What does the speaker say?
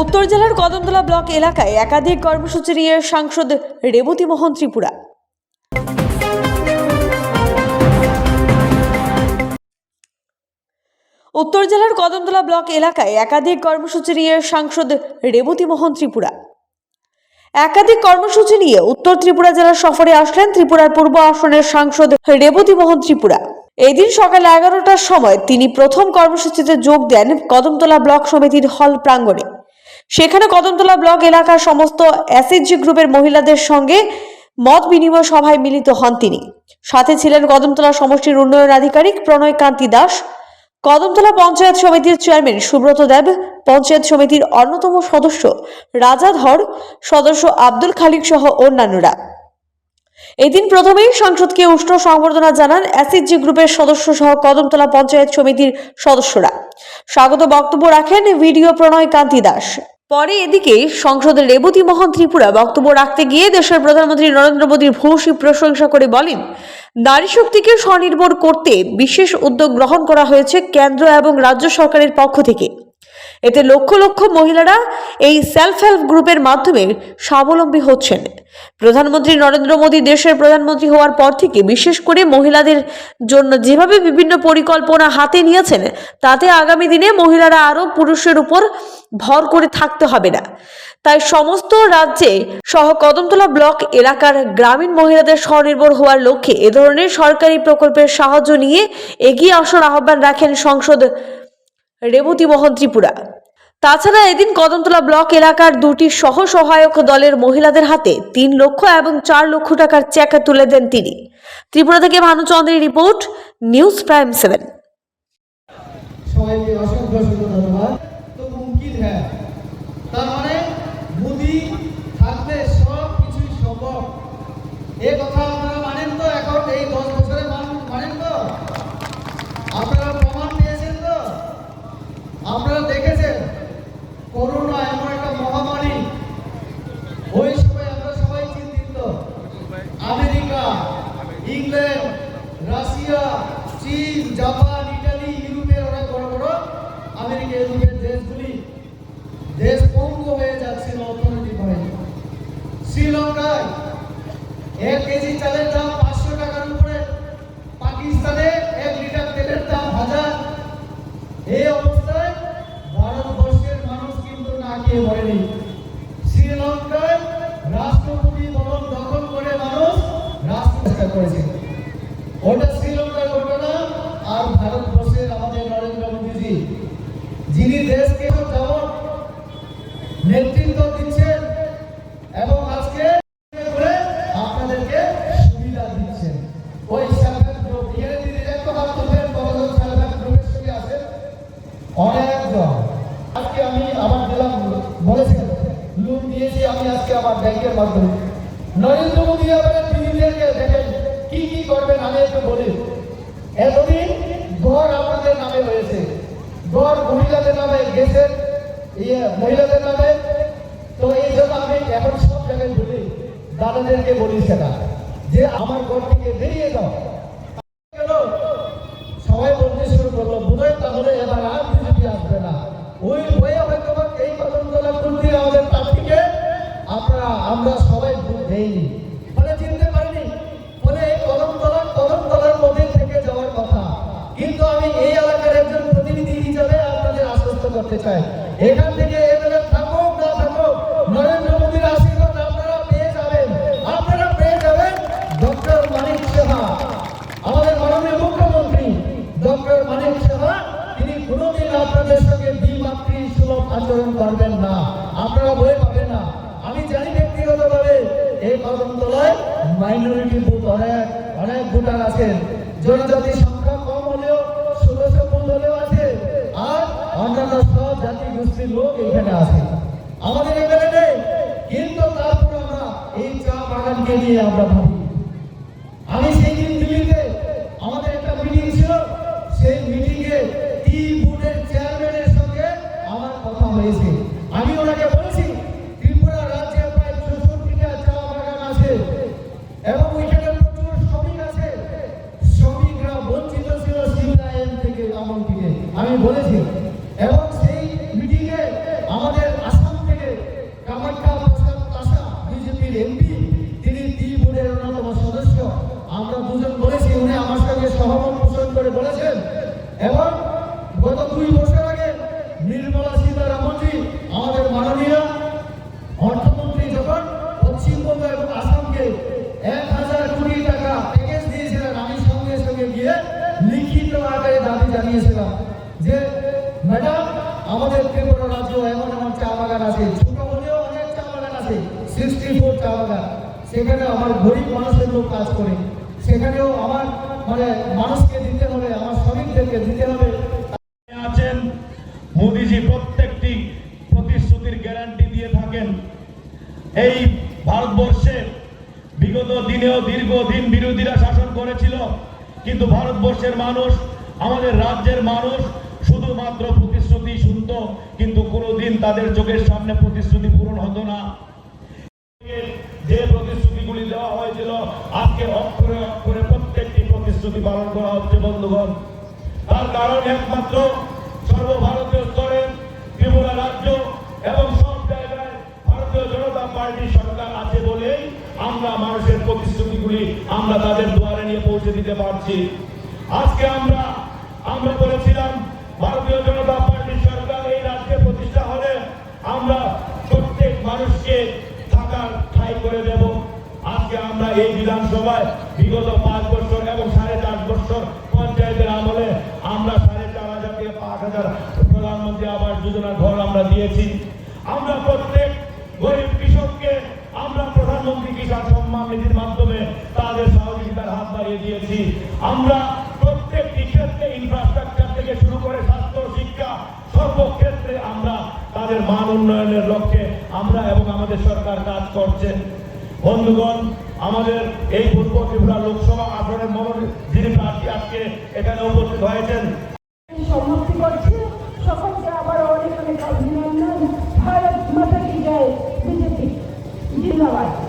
উত্তর জেলার কদমতলা ব্লক এলাকায় একাধিক কর্মসূচি নিয়ে সাংসদ রেবতী মোহন ত্রিপুরা। উত্তর জেলার কদমতলা ব্লক এলাকায় একাধিক কর্মসূচি নিয়ে সাংসদ রেবতী মোহন ত্রিপুরা। একাধিক কর্মসূচি নিয়ে উত্তর ত্রিপুরা জেলার সফরে আসলেন ত্রিপুরার পূর্ব আসনের সাংসদ রেবতী মোহন ত্রিপুরা। এদিন সকাল এগারোটার সময় তিনি প্রথম কর্মসূচিতে যোগ দেন কদমতলা ব্লক সমিতির হল প্রাঙ্গণে। সেখানে কদমতলা ব্লক এলাকার সমস্ত এসএইচজি গ্রুপের মহিলাদের সঙ্গে মত বিনিময় সভায় মিলিত হন তিনি। সাথে ছিলেন কদমতলা সমষ্টির উন্নয়ন আধিকারিক প্রণয় কান্তি দাস। কদমতলা পঞ্চায়েত সমিতির চেয়ারম্যান সুব্রত দেব। পঞ্চায়েত সমিতির অন্যতম সদস্য রাজা ধর। সদস্য আব্দুল খালিক সহ অন্যান্যরা। এদিন প্রথমেই সংসদকে উষ্ণ সংবর্ধনা জানান এসএইচজি গ্রুপের সদস্য সহ কদমতলা পঞ্চায়েত সমিতির সদস্যরা। স্বাগত বক্তব্য রাখেন ভিডিও প্রণয় কান্তি দাস। পরে এদিকে সংসদের রেবতী মোহন ত্রিপুরা বক্তব্য রাখতে গিয়ে দেশের প্রধানমন্ত্রী নরেন্দ্র মোদীর ভূয়সী প্রশংসা করে বলেন, নারী শক্তিকে স্বনির্ভর করতে বিশেষ উদ্যোগ গ্রহণ করা হয়েছে কেন্দ্র এবং রাজ্য সরকারের পক্ষ থেকে। এতে লক্ষ লক্ষ মহিলারা এই সেলফ হেল্প গ্রুপের মাধ্যমে স্বাবলম্বী হচ্ছেন। প্রধানমন্ত্রী নরেন্দ্র মোদী দেশের প্রধানমন্ত্রী হওয়ার পর থেকে বিশেষ করে মহিলাদের জন্য যেভাবে বিভিন্ন পরিকল্পনা হাতে নিয়েছেন, তাতে আগামী দিনে মহিলারা আরও পুরুষের উপর ভর করে থাকতে হবে না। তাই সমস্ত রাজ্যে সহ কদমতলা ব্লক এলাকার গ্রামীণ মহিলাদের স্বনির্ভর হওয়ার লক্ষ্যে এ ধরনের সরকারি প্রকল্পের সাহায্য নিয়ে এগিয়ে আসার আহ্বান রাখেন সংসদ রেবতী মোহন ত্রিপুরা। তাছাড়া এদিন কদমতলা ব্লক এলাকার দুটি সহ সহায়ক দলের মহিলাদের হাতে তিন লক্ষ এবং চার লক্ষ টাকার চেক তুলে দেন তিনি। ত্রিপুরা থেকে ভানুচন্দ্রের রিপোর্ট, নিউজ প্রাইম সেভেন। হ্যাঁ। মানে আপনারা দেখেছেন করোনা এমন একটা মহামারী। ওই সময় আমরা সবাই চিন্তিত। আমেরিকা, ইংল্যান্ড, রাশিয়া, চীন, জাপান, ইটালি ইউরোপের অনেক বড় বড় আমেরিকা, ইউরোপের দেশগুলি দেশ পঙ্গু হয়ে যাচ্ছিল অর্থনৈতিক ভাবে শ্রীলঙ্কায় এক কেজি চালের দাম কিন্তু বলেনি শ্রীলঙ্কায় রাষ্ট্রপতি ভবন দখল করে মানুষ রাষ্ট্র করেছে ওটা শ্রীলঙ্কার ঘটনা আর ভারতবর্ষের আমাদের নরেন্দ্র মোদীজি, যিনি দেশকে আমার ব্যাংকের মাধ্যমে। নরেন্দ্র মোদী আমাদের দিদিদেরকে দেখেন, কি কি করবেন আমি একটু বলি। এতদিন ঘর আপনাদের নামে হয়েছে ঘর মহিলাদের নামে গেছে ইয়ে মহিলাদের নামে। তো এই জন্য আমি এখন সব জায়গায় বলি, দাদাদেরকে বলি সেটা, যে আমার ঘর থেকে বেরিয়ে যাও চাই। এখান থেকে সুলভ আচরণ করবেন না। আপনারা ভয় পাবেন না। আমি জানি এই কদমতলায় মাইনরিটি বুথ অনেক অনেক ভোটার আছেন। জনজাতি সংখ্যা কম হলেও ষোলোশো বুথ হলেও আছে আর অন্যান্য সব জাতি গোষ্ঠীর লোক এখানে আছে। আমাদের এখানে কিন্তু তারপরে আমরা এই চা বাগানকে নিয়ে আমরা ভাবি। আমি সেই দিন দিল্লিতে আমাদের একটা মিটিং ছিল, সেই মিটিংয়ে টি বোর্ডের চেয়ারম্যানের সঙ্গে আমার কথা হয়েছে। এবং গত দুই বছর আগে নির্মলা সীতারামনজি আমাদের মাননীয় অর্থমন্ত্রী যখন পশ্চিমবঙ্গ এবং আসামকে এক হাজার কোটি টাকা প্যাকেজ দিয়েছিলেন, আমি সঙ্গে সঙ্গে গিয়ে লিখিত আকারে দাবি জানিয়েছিলাম যে, ম্যাডাম, আমাদের ত্রিপুরা রাজ্য এমন এমন চা বাগান আছে, ছোট হলেও অনেক চা বাগান আছে সিক্সটি ফোর চা বাগান। সেখানে আমার গরিব মানুষের লোক কাজ করে। সেখানেও আমার মানে মানুষকে দিতে হবে শ্রমিকদেরকে দিতে হবে। আছেন মোদিজি, প্রত্যেকটি প্রতিশ্রুতির গ্যারান্টি দিয়ে থাকেন। এই ভারতবর্ষে বিগত দিনেও দীর্ঘদিন বিরোধীরা শাসন করেছিল, কিন্তু ভারতবর্ষের মানুষ, আমাদের রাজ্যের মানুষ শুধুমাত্র প্রতিশ্রুতি শুনত, কিন্তু কোনোদিন তাদের চোখের সামনে প্রতিশ্রুতি পূরণ হতো না। যে প্রতিশ্রুতিগুলি দেওয়া হয়েছিল, আজকে অক্ষরে অক্ষরে প্রত্যেকটি প্রতিশ্রুতি পালন করা হচ্ছে, বন্ধুগণ। তার কারণ একমাত্র সর্বভারতীয় স্তরে ত্রিপুরা রাজ্য এবং সব জায়গায় ভারতীয় জনতা পার্টির সরকার আছে বলেই আমরা মানুষের প্রতিশ্রুতিগুলি আমরা তাদের দুয়ারে নিয়ে পৌঁছে দিতে পারছি। আজকে আমরা আমরা বলেছিলাম ভারতীয় জনতা পার্টির সরকার এই রাজ্যে প্রতিষ্ঠা হলে আমরা প্রত্যেক মানুষকে থাকার ঠাই করে দেব। আজকে আমরা এই বিধানসভায় বিগত পাঁচ বছর এবং সাড়ে চার বছর পঞ্চায়েতের আমলে আমরা সাড়ে চার হাজার থেকে পাঁচ হাজার প্রধানমন্ত্রী আবাস যোজনা ঘর আমরা দিয়েছি। আমরা প্রত্যেক গরিব কৃষককে, আমরা প্রধানমন্ত্রী কিষাণ সম্মান নিধির মাধ্যমে তাদের সহযোগিতার হাত বাড়িয়ে দিয়েছি। আমরা প্রত্যেকটি ক্ষেত্রে ইনফ্রাস্ট্রাকচার থেকে শুরু করে স্বাস্থ্য, শিক্ষা, সর্বক্ষেত্রে আমরা তাদের মান উন্নয়নের লক্ষ্যে আমরা এবং আমাদের সরকার কাজ করছে। বন্ধুগণ, আমাদের এই পূর্ব ত্রিপুরা লোকসভা আসনের মনোনীত যিনি প্রার্থী আজকে এখানে উপস্থিত হয়েছেন সমাপ্তি করছি। সকলকে আবার অনেক অনেক অভিনন্দন। ভারত মাতা কি যায় বিজেপি। জিন্দাবাদ।